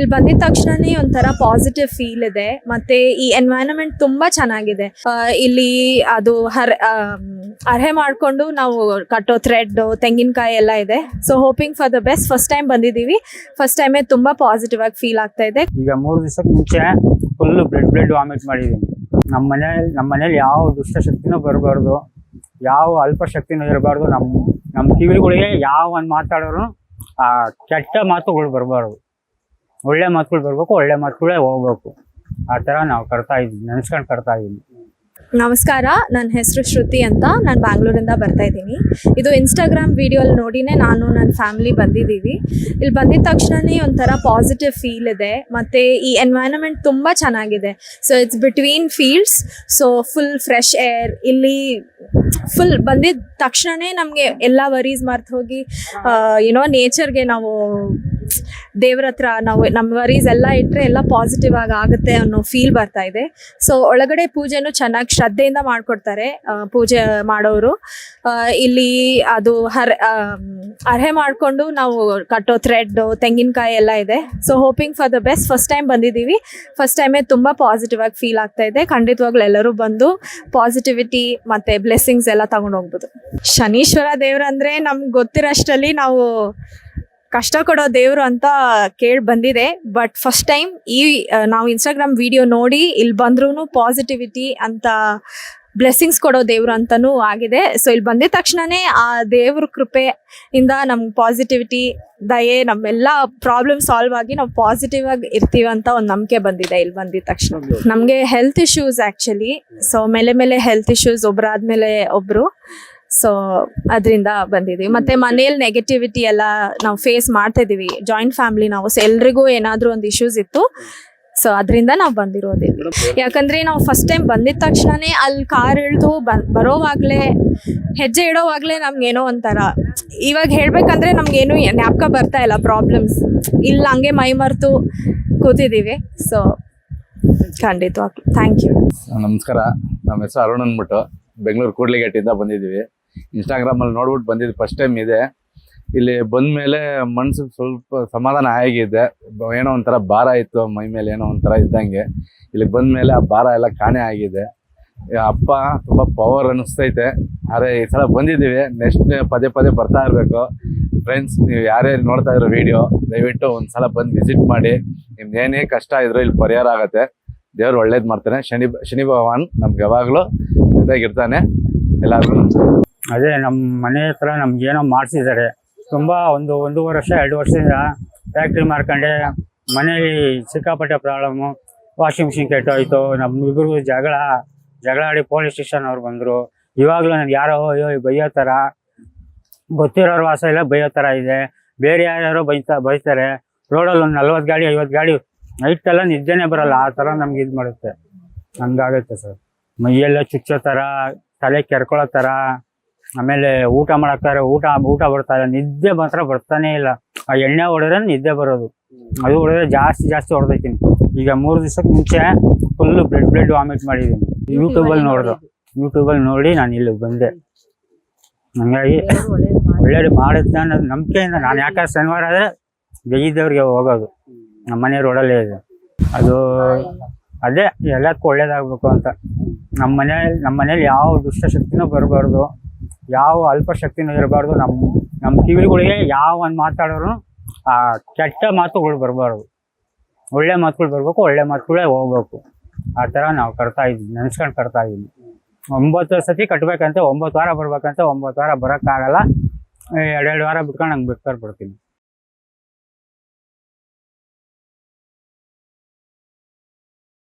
ಇಲ್ಲಿ ಬಂದಿದ ತಕ್ಷಣನೇ ಒಂಥರ ಪಾಸಿಟಿವ್ ಫೀಲ್ ಇದೆ. ಮತ್ತೆ ಈ ಎನ್ವೈರನ್ಮೆಂಟ್ ತುಂಬಾ ಚೆನ್ನಾಗಿದೆ. ಇಲ್ಲಿ ಅದು ಹರ್ ಅರ್ಹೆ ಮಾಡ್ಕೊಂಡು ನಾವು ಕಟ್ಟೋ ಥ್ರೆಡ್ ತೆಂಗಿನಕಾಯಿ ಎಲ್ಲ ಇದೆ. So hoping for the best first time ಬಂದಿದ್ದೀವಿ. ಫಸ್ಟ್ ಟೈಮೇ ತುಂಬಾ ಪಾಸಿಟಿವ್ ಆಗಿ ಫೀಲ್ ಆಗ್ತಾ ಇದೆ. ಈಗ ಮೂರು ದಿವಸಕ್ಕೆ ಮುಂಚೆ ಫುಲ್ ಬ್ಲಡ್ ಬ್ಲಡ್ ವಾಮಿಟ್ ಮಾಡಿದ್ದೀನಿ ನಮ್ಮ ಮನೇಲಿ ನಮ್ಮ ಮನೇಲಿ ಯಾವ ದುಷ್ಟಶಕ್ತಿನೂ ಬರಬಾರ್ದು. ಯಾವ ಅಲ್ಪ ಅಲ್ಪಶಕ್ತಿನೂ ಇರಬಾರ್ದು. ನಮ್ಮ ನಮ್ಮ ಕಿವಿಗಳಿಗೆ ಯಾವ ಒಂದು ಮಾತಾಡೋರು ಕೆಟ್ಟ ಮಾತುಗಳು ಬರಬಾರ್ದು. ಒಳ್ಳೆ ಮಾತುಗಳು ಬರಬೇಕು, ಒಳ್ಳೆ ಮಾತುಗಳೇ ಹೋಗ್ಬೇಕು. ಆ ಥರ ನಾವು ಕರ್ತಾ ಇದ್ವಿ, ನೆನೆಸ್ಕೊಂಡು ಕರ್ತಾ ಇದ್ವಿ. ನಮಸ್ಕಾರ, ನನ್ನ ಹೆಸರು ಶ್ರುತಿ ಅಂತ ನಾನು ಬ್ಯಾಂಗ್ಳೂರಿಂದ ಬರ್ತಾ ಇದ್ದೀನಿ. ಇದು ಇನ್ಸ್ಟಾಗ್ರಾಮ್ ವಿಡಿಯೋಲಿ ನೋಡಿನೇ ನಾನು ನನ್ನ ಫ್ಯಾಮಿಲಿ ಬಂದಿದ್ದೀವಿ. ಇಲ್ಲಿ ಬಂದಿದ ತಕ್ಷಣವೇ ಒಂಥರ ಪಾಸಿಟಿವ್ ಫೀಲ್ ಇದೆ, ಮತ್ತು ಈ ಎನ್ವೈರನ್ಮೆಂಟ್ ತುಂಬ ಚೆನ್ನಾಗಿದೆ. So it's between fields so full fresh air ಇಲ್ಲಿ ಫುಲ್ ಬಂದಿದ್ದ ತಕ್ಷಣವೇ ನಮಗೆ ಎಲ್ಲ ವರೀಸ್ ಮರ್ತು ಹೋಗಿ ಏನೋ ನೇಚರ್ಗೆ ನಾವು ದೇವ್ರ ಹತ್ರ ನಾವು ನಮ್ಮ ವರೀಸ್ ಎಲ್ಲ ಇಟ್ಟರೆ ಎಲ್ಲ ಪಾಸಿಟಿವ್ ಆಗಿ ಆಗುತ್ತೆ ಅನ್ನೋ ಫೀಲ್ ಬರ್ತಾ ಇದೆ. ಸೊ ಒಳಗಡೆ ಪೂಜೆನೂ ಚೆನ್ನಾಗಿ ಶ್ರದ್ಧೆಯಿಂದ ಮಾಡ್ಕೊಡ್ತಾರೆ ಪೂಜೆ ಮಾಡೋರು. ಇಲ್ಲಿ ಅದು ಹರ್ ಅರ್ಹೆ ಮಾಡಿಕೊಂಡು ನಾವು ಕಟ್ಟೋ ಥ್ರೆಡ್ ತೆಂಗಿನಕಾಯಿ ಎಲ್ಲ ಇದೆ. So hoping for the best first time ಬಂದಿದ್ದೀವಿ. ಫಸ್ಟ್ ಟೈಮೇ ತುಂಬ ಪಾಸಿಟಿವ್ ಆಗಿ ಫೀಲ್ ಆಗ್ತಾ ಇದೆ. ಖಂಡಿತವಾಗ್ಲೂ ಎಲ್ಲರೂ ಬಂದು ಪಾಸಿಟಿವಿಟಿ ಮತ್ತೆ ಬ್ಲೆಸ್ಸಿಂಗ್ಸ್ ಎಲ್ಲ ತಗೊಂಡು ಹೋಗ್ಬೋದು. ಶನೀಶ್ವರ ದೇವ್ರಂದ್ರೆ ನಮ್ಗೆ ಗೊತ್ತಿರೋಷ್ಟರಲ್ಲಿ ನಾವು ಕಷ್ಟ ಕೊಡೋ ದೇವ್ರು ಅಂತ ಕೇಳಿ ಬಂದಿದೆ. ಬಟ್ ಫಸ್ಟ್ ಟೈಮ್ ಈ ನಾವು ಇನ್ಸ್ಟಾಗ್ರಾಮ್ ವಿಡಿಯೋ ನೋಡಿ ಇಲ್ಲಿ ಬಂದ್ರೂ ಪಾಸಿಟಿವಿಟಿ ಅಂತ ಬ್ಲೆಸ್ಸಿಂಗ್ಸ್ ಕೊಡೋ ದೇವ್ರು ಅಂತನೂ ಆಗಿದೆ. ಸೊ ಇಲ್ಲಿ ಬಂದಿದ ತಕ್ಷಣನೇ ಆ ದೇವ್ರ ಕೃಪೆ ಇಂದ ನಮ್ಗೆ ಪಾಸಿಟಿವಿಟಿ ದಯೆ, ನಮ್ಮೆಲ್ಲ ಪ್ರಾಬ್ಲಮ್ ಸಾಲ್ವ್ ಆಗಿ ನಾವು ಪಾಸಿಟಿವ್ ಆಗಿ ಇರ್ತೀವಿ ಅಂತ ಒಂದು ನಂಬಿಕೆ ಬಂದಿದೆ ಇಲ್ಲಿ ಬಂದಿದ ತಕ್ಷಣ. ನಮಗೆ ಹೆಲ್ತ್ ಇಶ್ಯೂಸ್ ಆ್ಯಕ್ಚುಲಿ ಸೊ ಮೇಲೆ ಮೇಲೆ ಹೆಲ್ತ್ ಇಶ್ಯೂಸ್ ಒಬ್ರಾದ್ಮೇಲೆ ಒಬ್ರು. ಸೊ ಅದರಿಂದ ಬಂದಿದ್ದೀವಿ ಮತ್ತೆ ಮನೇಲಿ ನೆಗೆಟಿವಿಟಿ ಎಲ್ಲ ನಾವು ಫೇಸ್ ಮಾಡ್ತಾ ಇದೀವಿ ಜಾಯಿಂಟ್ ಫ್ಯಾಮಿಲಿ ನಾವು ಸೊ ಎಲ್ರಿಗೂ ಏನಾದರೂ ಒಂದು ಇಶ್ಯೂಸ್ ಇತ್ತು. ಸೊ ಅದರಿಂದ ನಾವು ಬಂದಿರೋದು. ಯಾಕಂದ್ರೆ ನಾವು ಫಸ್ಟ್ ಟೈಮ್ ಬಂದಿದ ತಕ್ಷಣನೇ ಅಲ್ಲಿ ಕಾರ್ ಇಳಿದು ಬನ್, ಬರೋವಾಗಲೇ, ಹೆಜ್ಜೆ ಇಡೋವಾಗಲೇ ನಮ್ಗೆ ಏನೋ ಒಂಥರ, ಇವಾಗ ಹೇಳ್ಬೇಕಂದ್ರೆ ನಮ್ಗೇನು ಜ್ಞಾಪಕ ಬರ್ತಾ ಇಲ್ಲ ಪ್ರಾಬ್ಲಮ್ಸ್ ಇಲ್ಲ, ಹಂಗೆ ಮೈ ಮರೆತು ಕೂತಿದ್ದೀವಿ ಸೊ ಖಂಡಿತವಾಗ್ಲು. ಥ್ಯಾಂಕ್ ಯು ನಮಸ್ಕಾರ. ನಮ್ಮ ಹೆಸರು ಅರುಣ್ ಅಂದ್ಬಿಟ್ಟು. ಬೆಂಗಳೂರು ಕೂಡ್ಲಿಗೇಟಿಂದ ಬಂದಿದ್ದೀವಿ. ಇನ್ಸ್ಟಾಗ್ರಾಮಲ್ಲಿ ನೋಡ್ಬಿಟ್ಟು ಬಂದಿದ್ದು ಫಸ್ಟ್ ಟೈಮ್ ಇದೆ. ಇಲ್ಲಿ ಬಂದ್ಮೇಲೆ ಮನ್ಸಿಗೆ ಸ್ವಲ್ಪ ಸಮಾಧಾನ ಆಗಿದೆ. ಏನೋ ಒಂಥರ ಭಾರ ಇತ್ತು, ಮೈ ಮೇಲೆ ಏನೋ ಒಂಥರ ಇದ್ದಂಗೆ. ಇಲ್ಲಿ ಬಂದ್ಮೇಲೆ ಆ ಭಾರ ಎಲ್ಲ ಕಾಣೆ ಆಗಿದೆ. ಅಪ್ಪ ತುಂಬ ಪವರ್ ಅನ್ನಿಸ್ತೈತೆ. ಆದರೆ ಈ ಸಲ ಬಂದಿದ್ದೀವಿ. ನೆಕ್ಸ್ಟ್ ಪದೇ ಪದೇ ಬರ್ತಾ ಇರಬೇಕು. ಫ್ರೆಂಡ್ಸ್ ನೀವು ಯಾರ್ಯಾರು ನೋಡ್ತಾ ಇರೋ ವಿಡಿಯೋ ದಯವಿಟ್ಟು ಒಂದು ಸಲ ಬಂದು ವಿಸಿಟ್ ಮಾಡಿ. ನಿಮ್ದು ಏನೇ ಕಷ್ಟ ಇದ್ರೂ ಇಲ್ಲಿ ಪರಿಹಾರ ಆಗುತ್ತೆ. ದೇವ್ರು ಒಳ್ಳೇದು ಮಾಡ್ತಾನೆ. ಶನಿ ಶನಿ ಭಗವಾನ್ ನಮ್ಗೆ ಯಾವಾಗಲೂ ಇದಾಗಿರ್ತಾನೆ ಎಲ್ಲರಿಗೂ ಅದೇ ನಮ್ಮ ಮನೆ ಹತ್ರ ನಮ್ಗೆ ಏನೋ ಮಾಡಿಸಿದ್ದಾರೆ ತುಂಬ ಒಂದು ಒಂದೂವರೆ ವರ್ಷ, ಎರಡು ವರ್ಷದಿಂದ ಫ್ಯಾಕ್ಟ್ರಿ ಮಾಡ್ಕೊಂಡೆ. ಮನೇಲಿ ಸಿಕ್ಕಾಪಟ್ಟೆ ಪ್ರಾಬ್ಲಮ್ಮು ವಾಷಿಂಗ್ ಮಿಷಿನ್ ಕೆಟ್ಟೋಯ್ತು. ನಮ್ಮಿಬ್ರಿಗೂ ಜಗಳ ಜಗಳ ಆಡಿ ಪೊಲೀಸ್ ಸ್ಟೇಷನ್ ಅವ್ರು ಬಂದರು. ಇವಾಗಲೂ ನನಗೆ ಯಾರೋ, ಅಯ್ಯೋ ಬೈಯೋ ಥರ ಗೊತ್ತಿರೋರು ವಾಸ ಇಲ್ಲ, ಬೈಯೋ ಥರ ಇದೆ. ಬೇರೆ ಯಾರ್ಯಾರೋ ಬೈತಾ, ಬೈತಾರೆ. ರೋಡಲ್ಲಿ ಒಂದು ನಲ್ವತ್ತು ಗಾಡಿ ಐವತ್ತು ಗಾಡಿ ನೈಟೆಲ್ಲ ನಿದ್ದೆನೇ ಬರಲ್ಲ. ಆ ಥರ ನಮ್ಗೆ ಇದು ಮಾಡುತ್ತೆ. ಹಂಗಾಗುತ್ತೆ ಸರ್. ಮೈಯೆಲ್ಲ ಚುಚ್ಚೋ ಥರ ತಲೆ ಕೆರ್ಕೊಳ್ಳೋ ಥರ ಆಮೇಲೆ ಊಟ ಮಾಡಕ್ತಾರೆ, ಊಟ ಊಟ ಬರ್ತಾ ಇಲ್ಲ, ನಿದ್ದೆ ಮಾತ್ರ ಬರ್ತಾನೆ ಇಲ್ಲ. ಆ ಎಣ್ಣೆ ಹೊಡೆದ್ರೆ ನಿದ್ದೆ ಬರೋದು. ಅದು ಹೊಡೆದ್ರೆ ಜಾಸ್ತಿ ಜಾಸ್ತಿ ಹೊಡೆದೈತೀನಿ. ಈಗ ಮೂರು ದಿವಸಕ್ಕೆ ಮುಂಚೆ ಫುಲ್ ಬ್ಲಡ್ ಬ್ಲಡ್ ವಾಮಿಟ್ ಮಾಡಿದ್ದೀನಿ. ಯೂಟ್ಯೂಬಲ್ಲಿ ನೋಡ್ದು. ಯೂಟ್ಯೂಬಲ್ಲಿ ನೋಡಿ ನಾನು ಇಲ್ಲಿಗೆ ಬಂದೆ. ಹಂಗಾಗಿ ಒಳ್ಳೇದು ಮಾಡುತ್ತೆ ಅನ್ನೋದು ನಂಬಿಕೆಯಿಂದ ನಾನು ಯಾಕಂದ್ರೆ ಶನಿವಾರ ಆದರೆ ಜಗಿದ್ದವ್ರಿಗೆ ಹೋಗೋದು. ನಮ್ಮ ಮನೆಯವ್ರು ರೋಡಲ್ಲೇ ಇದೆ. ಅದು ಅದೇ ಎಲ್ಲದಕ್ಕೂ ಒಳ್ಳೇದಾಗಬೇಕು ಅಂತ. ನಮ್ಮ ಮನೇಲಿ ನಮ್ಮ ಮನೇಲಿ ಯಾವ ದುಷ್ಟಶಕ್ತಿನೂ ಬರಬಾರ್ದು. ಯಾವ ಅಲ್ಪಶಕ್ತಿನೂ ಇರಬಾರ್ದು. ನಮ್ಮ ನಮ್ಮ ಕಿವಿಗಳಿಗೆ ಯಾವ ಒಂದು ಮಾತಾಡೋರು, ಆ, ಕೆಟ್ಟ ಮಾತುಗಳು ಬರಬಾರ್ದು. ಒಳ್ಳೆ ಮಾತುಗಳು ಬರಬೇಕು, ಒಳ್ಳೆ ಮಾತುಗಳೇ ಹೋಗ್ಬೇಕು. ಆ ಥರ ನಾವು ಕರ್ತಾ ಇದ್ವಿ, ನೆನೆಸ್ಕೊಂಡು ಕರ್ತಾ ಇದ್ವಿ. ಒಂಬತ್ತು ಸತಿ ಕಟ್ಟಬೇಕಂತೆ ಒಂಬತ್ತು ವಾರ ಬರ್ಬೇಕಂತ, ಒಂಬತ್ತು ವಾರ ಬರೋಕ್ಕಾಗಲ್ಲ. ಎರಡೆರಡು ವಾರ ಬಿಟ್ಕೊಂಡು ಹಂಗೆ ಬಿಟ್ಕೊಂಡು ಬಿಡ್ತೀನಿ